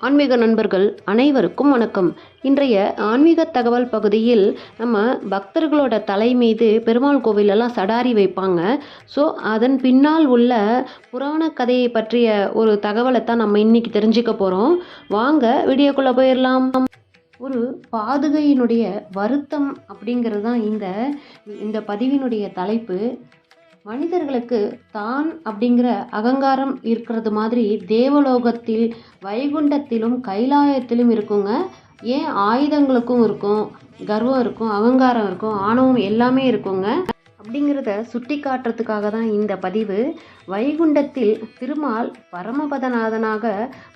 ஆன்மீக நண்பர்கள் அனைவருக்கும் வணக்கம். இன்றைய ஆன்மீக தகவல் பகுதியில் நம்ம பக்தர்களோட தலை மீது பெருமாள் கோவிலெல்லாம் சடாரி வைப்பாங்க. ஸோ அதன் பின்னால் உள்ள புராண கதையை பற்றிய ஒரு தகவலை தான் நம்ம இன்னைக்கு தெரிஞ்சுக்க போகிறோம் வாங்க வீடியோக்குள்ளே போயிடலாம் ஒரு பாதுகையினுடைய வருத்தம் அப்படிங்கிறது தான் இந்த இந்த பதிவினுடைய தலைப்பு. மனிதர்களுக்கு தான் அப்படிங்கிற அகங்காரம் இருக்கிறது மாதிரி தேவலோகத்தில் வைகுண்டத்திலும் கைலாயத்திலும் இருக்குங்க. ஏன் ஆயுதங்களுக்கும் இருக்கும் கர்வம் இருக்கும் அகங்காரம் இருக்கும் ஆணவம் எல்லாமே இருக்குங்க. அப்படிங்கிறத சுட்டி காட்டுறதுக்காக தான் இந்த பதிவு. வைகுண்டத்தில் திருமால் பரமபதநாதனாக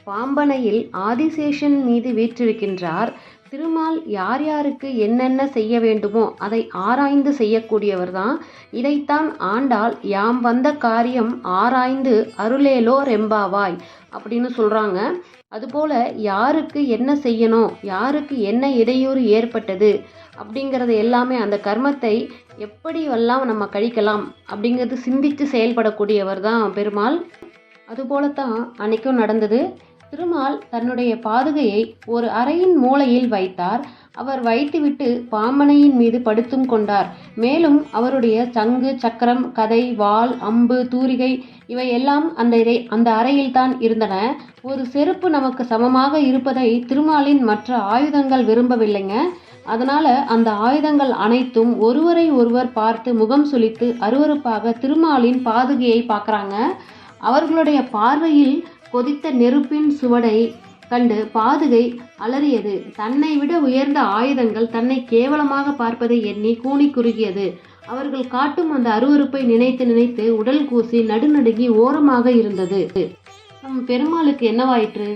பாம்பனையில் ஆதிசேஷன் மீது வீற்றிருக்கின்றார். திருமால் யார் யாருக்கு என்னென்ன செய்ய வேண்டுமோ அதை ஆராய்ந்து செய்யக்கூடியவர் தான். இதைத்தான் ஆண்டாள் யாம் வந்த காரியம் ஆராய்ந்து அருளேலோ ரெம்பாவாய் அப்படின்னு சொல்கிறாங்க அதுபோல் யாருக்கு என்ன செய்யணும்? யாருக்கு என்ன இடையூறு ஏற்பட்டது? அப்படிங்கிறது எல்லாமே அந்த கர்மத்தை எப்படியெல்லாம் நம்ம கழிக்கலாம்? அப்படிங்கிறது சிந்தித்து செயல்படக்கூடியவர் தான் பெருமாள். அதுபோலத்தான் அன்றைக்கும் நடந்தது. திருமால் தன்னுடைய பாதுகையை ஒரு அறையின் மூலையில் வைத்தார். அவர் வைத்துவிட்டு பாம்பனையின் மீது படுத்தும் கொண்டார். மேலும் அவருடைய சங்கு சக்கரம் கதை வாள் அம்பு தூரிகை இவையெல்லாம் அந்த இறை அந்த அறையில்தான் இருந்தன. ஒரு செருப்பு நமக்கு சமமாக இருப்பதை திருமாலின் மற்ற ஆயுதங்கள் விரும்பவில்லைங்க. அதனால அந்த ஆயுதங்கள் அனைத்தும் ஒருவரை ஒருவர் பார்த்து முகம் சுளித்து அருவருப்பாக திருமாலின் பாதுகையை பார்க்குறாங்க. அவர்களுடைய பார்வையில் கொதித்த நெருப்பின் சுவடை கண்டு பாதுகை அலறியது. தன்னை விட உயர்ந்த ஆயுதங்கள் தன்னை கேவலமாக பார்ப்பதை எண்ணி கூனி குறுகியது. அவர்கள் காட்டும் அந்த அருவருப்பை நினைத்து நினைத்து உடல் கூசி நடுநடுங்கி ஓரமாக இருந்தது. நம் பெருமாளுக்கு என்னவாயிற்று?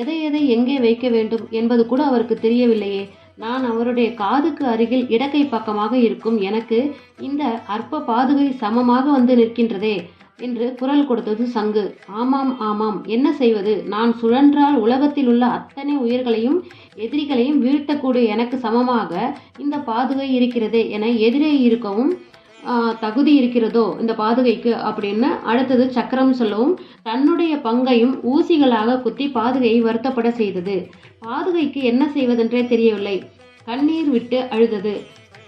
எதை எதை எங்கே வைக்க வேண்டும் என்பது கூட அவருக்கு தெரியவில்லையே. நான் அவருடைய காதுக்கு அருகில் இடக்கை பக்கமாக இருக்கும். எனக்கு இந்த அற்ப பாதுகை சமமாக வந்து நிற்கின்றதே. என்று குரல் கொடுத்தது சங்கு. ஆமாம் ஆமாம். என்ன செய்வது? நான் சுழன்றால் உலகத்தில் உள்ள அத்தனை உயிர்களையும் எதிரிகளையும் வீழ்த்தக்கூடிய எனக்கு சமமாக இந்த பாதுகை இருக்கிறதே என எதிரே இருக்கவும் தகுதி இருக்கிறதோ இந்த பாதுகைக்கு அப்படின்னு அடுத்தது சக்கரம் சொல்லவும் தன்னுடைய பங்கையும் ஊசிகளாக குத்தி பாதுகையை வருத்தப்பட செய்தது. பாதுகைக்கு என்ன செய்வதென்றே தெரியவில்லை. கண்ணீர் விட்டு அழுதது.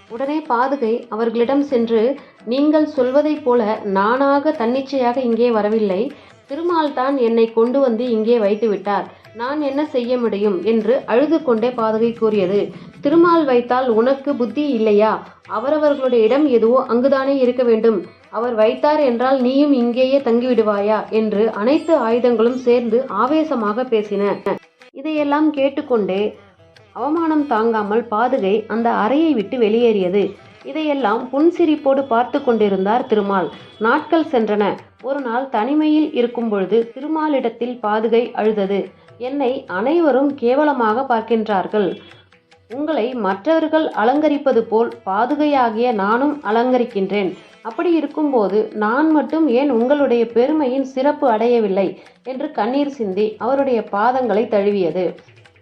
உடனே பாதுகை அவர்களிடம் சென்று நீங்கள் சொல்வதைப் போல நானாக தன்னிச்சையாக இங்கே வரவில்லை. திருமால் தான் என்னை கொண்டு வந்து இங்கே வைத்து விட்டார். நான் என்ன செய்ய முடியும்? என்று அழுது கொண்டே பாதுகை கூறியது. திருமால் வைத்தால் உனக்கு புத்தி இல்லையா? அவரவர்களுடைய இடம் எதுவோ அங்குதானே இருக்க வேண்டும். அவர் வைத்தார் என்றால் நீயும் இங்கேயே தங்கிவிடுவாயா? என்று அனைத்து ஆயுதங்களும் சேர்ந்து ஆவேசமாக பேசின. இதையெல்லாம் கேட்டுக்கொண்டே அவமானம் தாங்காமல் பாதுகை அந்த அறையை விட்டு வெளியேறியது. இதையெல்லாம் புன்சிரிப்போடு பார்த்து கொண்டிருந்தார் திருமால். நாட்கள் சென்றன. ஒரு நாள் தனிமையில் இருக்கும் பொழுது திருமாலிடத்தில் பாதுகை அழுதது. என்னை அனைவரும் கேவலமாக பார்க்கின்றார்கள். உங்களை மற்றவர்கள் அலங்கரிப்பது போல் பாதுகையாகிய நானும் அலங்கரிக்கின்றேன். அப்படி இருக்கும்போது நான் மட்டும் ஏன் உங்களுடைய பெருமையின் சிறப்பு அடையவில்லை? என்று கண்ணீர் சிந்தி அவருடைய பாதங்களை தழுவியது.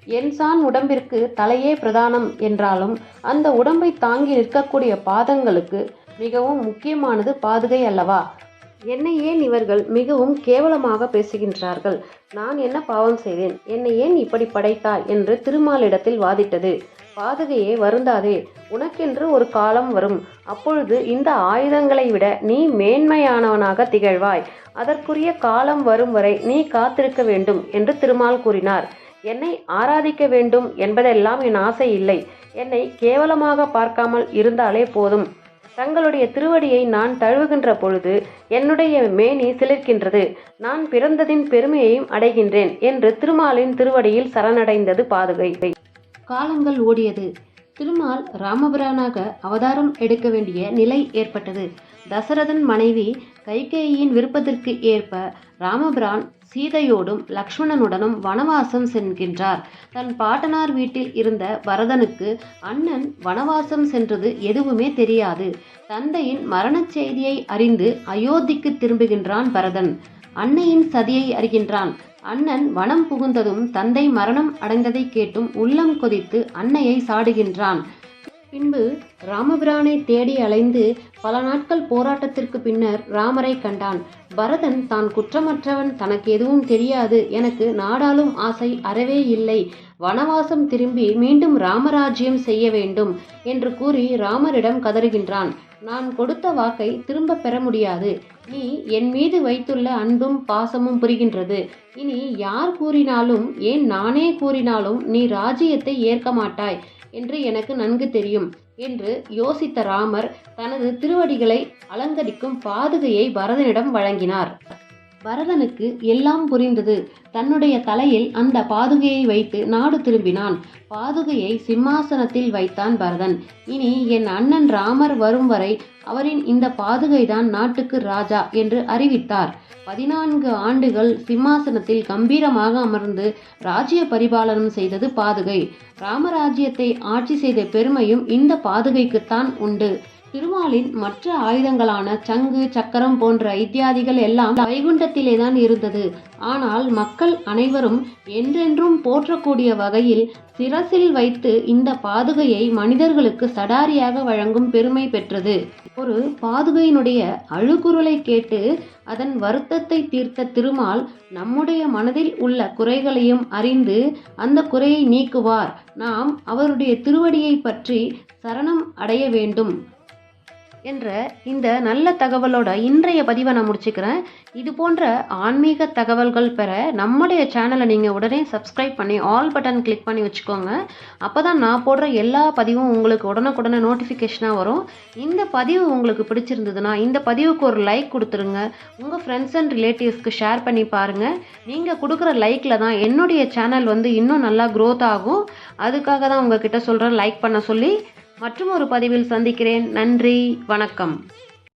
என்சான் உடம்பிற்கு தலையே பிரதானம் என்றாலும் அந்த உடம்பை தாங்கி நிற்கக்கூடிய பாதங்களுக்கு மிகவும் முக்கியமானது பாதுகை அல்லவா? என்னை ஏன் இவர்கள் மிகவும் கேவலமாக பேசுகின்றார்கள்? நான் என்ன பாவம் செய்தேன்? என்னை ஏன் இப்படி படைத்தாய்? என்று திருமாலிடத்தில் வாதிட்டது. பாதுகையே வருந்தாதே உனக்கென்று ஒரு காலம் வரும். அப்பொழுது இந்த ஆயுதங்களை விட நீ மேன்மையானவனாக திகழ்வாய். அதற்குரிய காலம் வரும் வரை நீ காத்திருக்க வேண்டும் என்று திருமால் கூறினார். என்னை ஆராதிக்க வேண்டும் என்பதெல்லாம் என் ஆசை இல்லை. என்னை கேவலமாக பார்க்காமல் இருந்தாலே போதும். தங்களுடைய திருவடியை நான் தழுவுகின்ற பொழுது என்னுடைய மேனி சிலிர்க்கின்றது. நான் பிறந்ததின் பெருமையையும் அடைகின்றேன் என்று திருமாலின் திருவடியில் சரணடைந்தது பாதுகை. காலங்கள் ஓடியது. திருமால் ராமபிரானாக அவதாரம் எடுக்க வேண்டிய நிலை ஏற்பட்டது. தசரதன் மனைவி கைகேயின் விருப்பத்திற்கு ஏற்ப ராமபிரான் சீதையோடும் லக்ஷ்மணனுடனும் வனவாசம் சென்கின்றார். தன் பாட்டனார் வீட்டில் இருந்த வரதனுக்கு அண்ணன் வனவாசம் சென்றது எதுவுமே தெரியாது. தந்தையின் மரணச் செய்தியை அறிந்து அயோத்திக்கு திரும்புகின்றான் பரதன். அன்னையின் சதியை அறிகின்றான். அண்ணன் வனம் புகுந்ததும் தந்தை மரணம் அடைந்ததை கேட்டும் உள்ளம் கொதித்து அன்னையை சாடுகின்றான். பின்பு ராமபிரானை தேடி அலைந்து பல நாட்கள் போராட்டத்திற்கு பின்னர் ராமரை கண்டான். பரதன் தான் குற்றமற்றவன் தனக்கு எதுவும் தெரியாது. எனக்கு நாடாளும் ஆசை அறவே இல்லை. வனவாசம் திரும்பி மீண்டும் ராமராஜ்யம் செய்ய வேண்டும் என்று கூறி ராமரிடம் கதறுகின்றான். நான் கொடுத்த வாக்கை திரும்ப பெற முடியாது. நீ என் மீது வைத்துள்ள அன்பும் பாசமும் புரிகின்றது. இனி யார் கூறினாலும் ஏன் நானே கூறினாலும் நீ ராஜ்யத்தை ஏற்க மாட்டாய். என்று எனக்கு நன்கு தெரியும் என்று யோசித்த ராமர் தனது திருவடிகளை அலங்கரிக்கும் பாதுகையை பரதனிடம் வழங்கினார். பரதனுக்கு எல்லாம் புரிந்தது. தன்னுடைய தலையில் அந்த பாதுகையை வைத்து நாடு திரும்பினான். பாதுகையை சிம்மாசனத்தில் வைத்தான் பரதன். இனி என் அண்ணன் ராமர் வரும் வரை அவரின் இந்த பாதுகைதான் நாட்டுக்கு ராஜா என்று அறிவித்தார். பதினான்கு ஆண்டுகள் சிம்மாசனத்தில் கம்பீரமாக அமர்ந்து ராஜ்ய பரிபாலனம் செய்தது பாதுகை. ராமராஜ்யத்தை ஆட்சி செய்த பெருமையும் இந்த பாதுகைக்குத்தான் உண்டு. திருமாலின் மற்ற ஆயுதங்களான சங்கு சக்கரம் போன்ற இத்தியாதிகள் எல்லாம் வைகுண்டத்திலே தான் இருந்தது. ஆனால் மக்கள் அனைவரும் என்றென்றும் போற்றக்கூடிய வகையில் சிரசில் வைத்து இந்த பாதுகையை மனிதர்களுக்கு சடாரியாக வழங்கும் பெருமை பெற்றது. ஒரு பாதுகையினுடைய அழுகுரலை கேட்டு அதன் வருத்தத்தை தீர்த்த திருமால் நம்முடைய மனதில் உள்ள குறைகளையும் அறிந்து அந்த குறையை நீக்குவார். நாம் அவருடைய திருவடியை பற்றி சரணம் அடைய வேண்டும். என்ற இந்த நல்ல தகவலோட இன்றைய பதிவை நான் முடிச்சுக்கிறேன். இது போன்ற ஆன்மீக தகவல்கள் பெற நம்முடைய சேனலை நீங்கள் உடனே சப்ஸ்கிரைப் பண்ணி ஆல் பட்டன் கிளிக் பண்ணி வச்சுக்கோங்க. அப்போ தான் நான் போடுற எல்லா பதிவும் உங்களுக்கு உடனுக்குடனே நோட்டிஃபிகேஷனாக வரும். இந்த பதிவு உங்களுக்கு பிடிச்சிருந்ததுன்னா இந்த பதிவுக்கு ஒரு லைக் கொடுத்துருங்க. உங்கள் ஃப்ரெண்ட்ஸ் அண்ட் ரிலேட்டிவ்ஸ்க்கு ஷேர் பண்ணி பாருங்கள் நீங்கள் கொடுக்குற லைக்கில் தான் என்னுடைய சேனல் வந்து இன்னும் நல்லா க்ரோத் ஆகும். அதுக்காக தான் உங்ககிட்ட சொல்கிறேன் லைக் பண்ண சொல்லி மற்றும் ஒரு பதிவில் சந்திக்கிறேன். நன்றி. வணக்கம்.